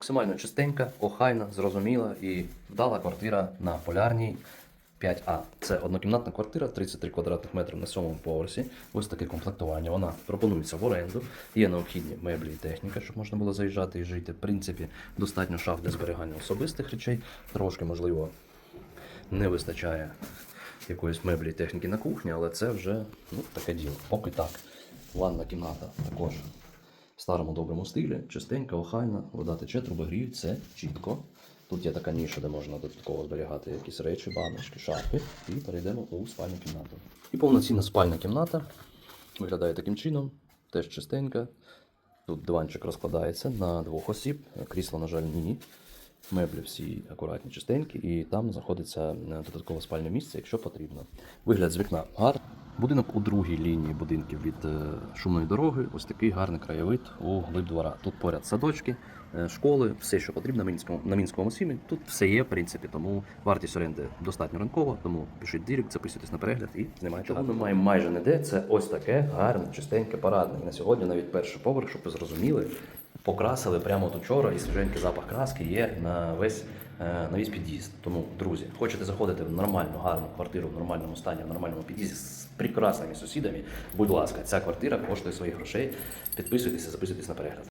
Максимально чистенька, охайна, зрозуміла і вдала квартира на полярній 5А. Це однокімнатна квартира, 33 квадратних метри на сьомому поверсі. Ось таке комплектування. Вона пропонується в оренду. Є необхідні меблі і техніка, щоб можна було заїжджати і жити. В принципі, достатньо шаф для зберігання особистих речей. Трошки, можливо, не вистачає якоїсь меблі і техніки на кухні, але це вже ну, таке діло. Поки так. Ванна кімната також в старому доброму стилі, чистенька, охайна, вода тече, труби гріють, це чітко. Тут є така ніша, де можна додатково зберігати якісь речі, баночки, шафи. І перейдемо у спальну кімнату. І повноцінна спальна кімната виглядає таким чином, теж чистенька. Тут диванчик розкладається на двох осіб, крісло, на жаль, ні. Меблі всі акуратні, чистенькі, і там знаходиться е, додаткове спальне місце, якщо потрібно. Вигляд з вікна гарний. Будинок у другій лінії будинків від е, шумної дороги. Ось такий гарний краєвид у глиб двора. Тут поряд садочки, е, школи, все, що потрібно на мінському на мінському сім'ї. Тут все є, в принципі, тому вартість оренди достатньо ринкова. Тому пишіть директ, записуйтесь на перегляд і знімайте. Чого ми маємо майже не де. Це ось таке гарне, чистеньке, парадне. І на сьогодні навіть перший поверх, щоб ви зрозуміли, покрасили прямо от учора, і свіженький запах краски є на весь. е, На весь під'їзд. Тому, друзі, хочете заходити в нормальну, гарну квартиру в нормальному стані, в нормальному під'їзді з прекрасними сусідами. Будь ласка, ця квартира коштує своїх грошей. Підписуйтеся, записуйтесь на перегляд.